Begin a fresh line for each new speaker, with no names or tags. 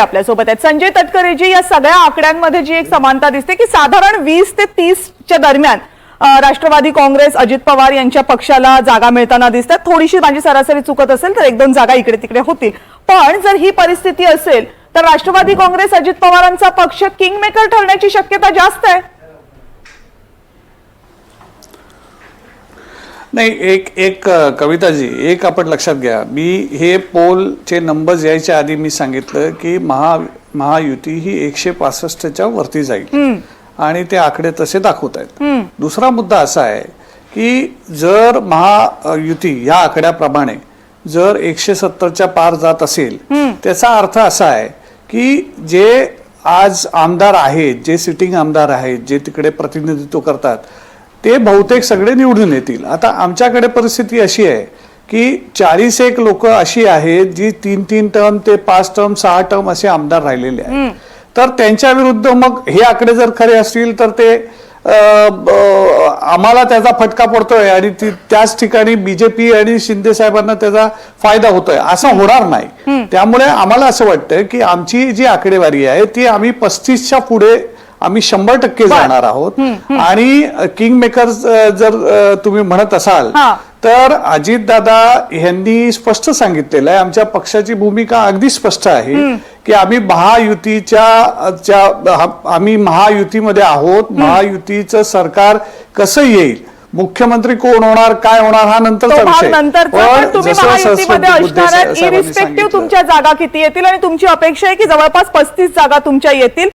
आपल्यासोबत आहेत. संजय तटकरेजी या सगळ्या आकड्यांमध्ये जी एक समानता दिसते की साधारण वीस ते तीसच्या दरम्यान राष्ट्रवादी काँग्रेस अजित पवार यांच्या पक्षाला जागा मिळताना दिसतात. थोडीशी माझी सरासरी चुकत असेल तर एक दोन जागा इकडे तिकडे होतील. पण जर ही परिस्थिती असेल तर राष्ट्रवादी काँग्रेस अजित पवारांचा पक्ष किंगमेकर ठरण्याची शक्यता जास्त आहे.
नाही एक एक कविताजी एक आपण लक्षात घ्या. मी हे पोलचे नंबर्स यायच्या आधी मी सांगितलं की महा महायुती ही एकशे पासष्टच्या वरती जाईल. आणि ते आकडे तसे दाखवत आहेत. दुसरा मुद्दा असा आहे की जर महायुती या आकड्याप्रमाणे जर एकशे सत्तरच्या पार जात असेल त्याचा अर्थ असा आहे की जे आज आमदार आहेत जे सिटिंग आमदार आहेत जे तिकडे प्रतिनिधित्व करतात ते बहुतेक सगळे निवडून येतील. आता आमच्याकडे परिस्थिती अशी आहे की चाळीस एक लोक अशी आहेत जी तीन तीन टर्म ते पाच टर्म सहा टर्म असे आमदार राहिलेले आहेत. तर त्यांच्या विरुद्ध मग हे आकडे जर खरे असतील तर ते आम्हाला त्याचा फटका पडतोय आणि त्याच ठिकाणी बीजेपी आणि शिंदे साहेबांना त्याचा फायदा होतोय. असं होणार नाही. त्यामुळे आम्हाला असं वाटतं की आमची जी आकडेवारी आहे ती आम्ही पस्तीसच्या पुढे आम्ही शंभर टक्के जाणार आहोत. आणि किंग मेकर जर तुम्ही म्हणत असाल. तर अजितदादा यांनी स्पष्ट सांगितलेलं आहे. आमच्या पक्षाची भूमिका अगदी स्पष्ट आहे की आम्ही महायुतीच्या च्या- आम्ही महायुतीमध्ये आहोत. महायुतीचं सरकार कसं येईल? मुख्यमंत्री कोण होणार काय होणार हा नंतरचा विषय.
इरिस्पेक्टिव्ह
सांगितलं.
तुमच्या जागा किती येतील आणि तुमची अपेक्षा आहे की जवळपास पस्तीस जागा तुमच्या येतील?